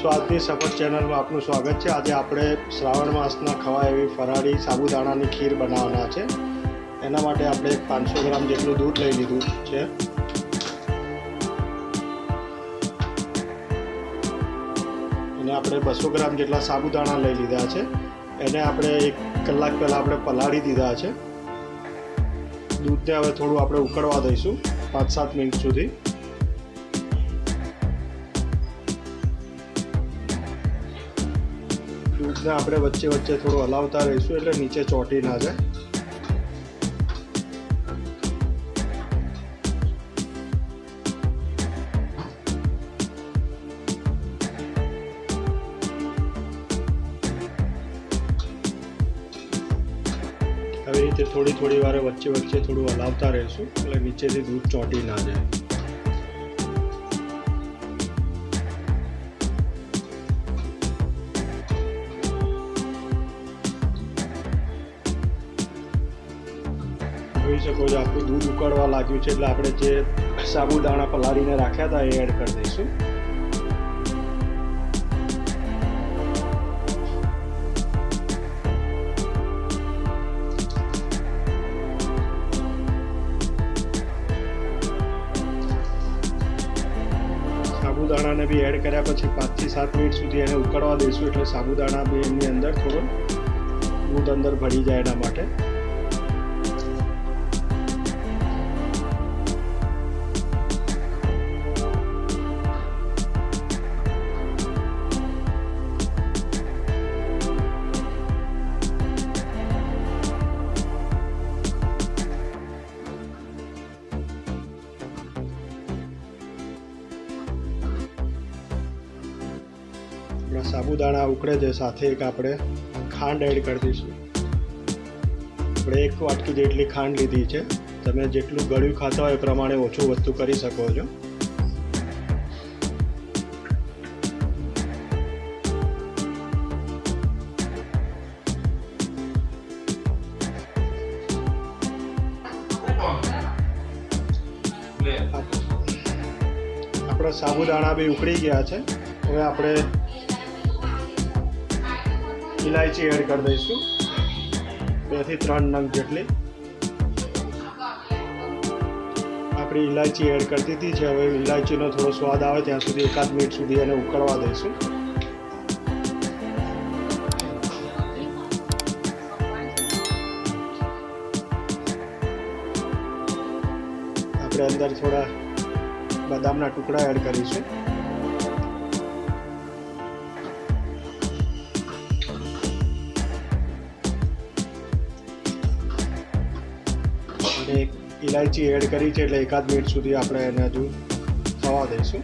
સ્વાદની સફર ચેનલમાં આપનું સ્વાગત છે. આજે આપણે શ્રાવણ માસના ખવાય એવી ફરાળી સાબુદાણાની ખીર બનાવવાના છે. એના માટે આપણે પાંચસો ગ્રામ જેટલું દૂધ લઈ લીધું છે. અને આપણે બસો ગ્રામ જેટલા સાબુદાણા લઈ લીધા છે. એને આપણે એક કલાક પહેલાં આપણે પલાળી દીધા છે. દૂધને હવે થોડું આપણે ઉકળવા દઈશું, પાંચ સાત મિનિટ સુધી. દૂધને આપણે વચ્ચે વચ્ચે થોડું હલાવતા રહીશું એટલે નીચે ચોટી ના જાય. આવી રીતે થોડી થોડી વારે વચ્ચે વચ્ચે થોડું હલાવતા રહીશું એટલે નીચેથી દૂધ ચોંટી ના જાય. જોઈ શકો છો. આપણું દૂધ ઉકળવા લાગ્યું છે એટલે આપણે જે સાબુદાણા પલાળીને રાખ્યા હતા એ એડ કરી દઈશું. સાબુદાણાને બી એડ કર્યા પછી પાંચથી સાત મિનિટ સુધી એને ઉકળવા દઈશું એટલે સાબુદાણા બી એમની અંદર થોડો દૂધ અંદર ભળી જાય એના માટે. આપણા સાબુદાણા ઉકળે છે સાથે એક આપણે ખાંડ એડ કરી દઈશું. આપણે એક વાટકી જેટલી ખાંડ લીધી છે. તમે જેટલું ગળ્યું ખાતા હોય એ પ્રમાણે ઓછું વસ્તુ કરી શકો છો. આપણા સાબુદાણા બી ઉકળી ગયા છે. હવે આપણે ઇલાયચી એડ કરી દઈશું. બેથી ત્રણ નંગ જેટલી. આપણી ઇલાયચી એડ કરતી હતી. જે હવે ઇલાયચીનો થોડો સ્વાદ આવે ત્યાં સુધી એકાદ મિનિટ સુધી એને ઉકળવા દઈશું. આપણે અંદર થોડા બદામના ટુકડા એડ કરીશું. અને એક ઇલાયચી એડ કરી છે એટલે એકાદ મિનિટ સુધી આપણે એને હજુ થવા દઈશું.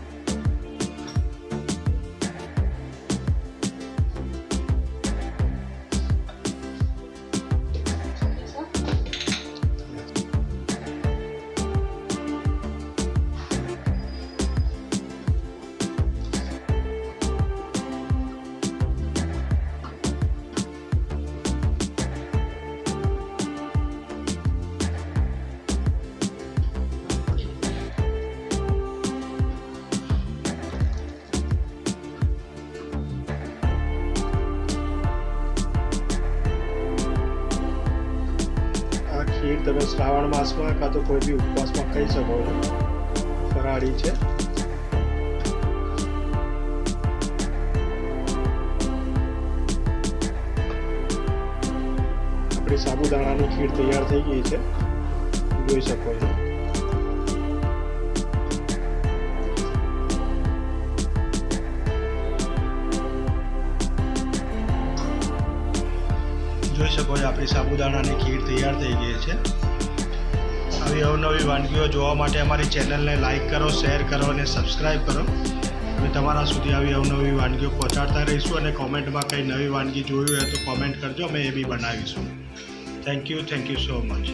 તમે શ્રાવણ માસમાં કાં તો કોઈ બી ઉપવાસમાં ખાઈ શકો છો. ફરાળી છે. આપણી સાબુદાણાની ખીર તૈયાર થઈ ગઈ છે. જોઈ શકો છો. જોઈ શકો છો આપણી સાબુદાણાની ખીર તૈયાર થઈ ગઈ છે. આવી અવનવી વાનગીઓ જોવા માટે અમારી ચેનલને લાઇક કરો, શેર કરો અને સબસ્ક્રાઈબ કરો. અમે તમારા સુધી આવી અવનવી વાનગીઓ પહોંચાડતા રહીશું અને કોમેન્ટમાં કંઈ નવી વાનગી જોવી હોય તો કોમેન્ટ કરજો, અમે એ બી બનાવીશું. Thank you thank you so much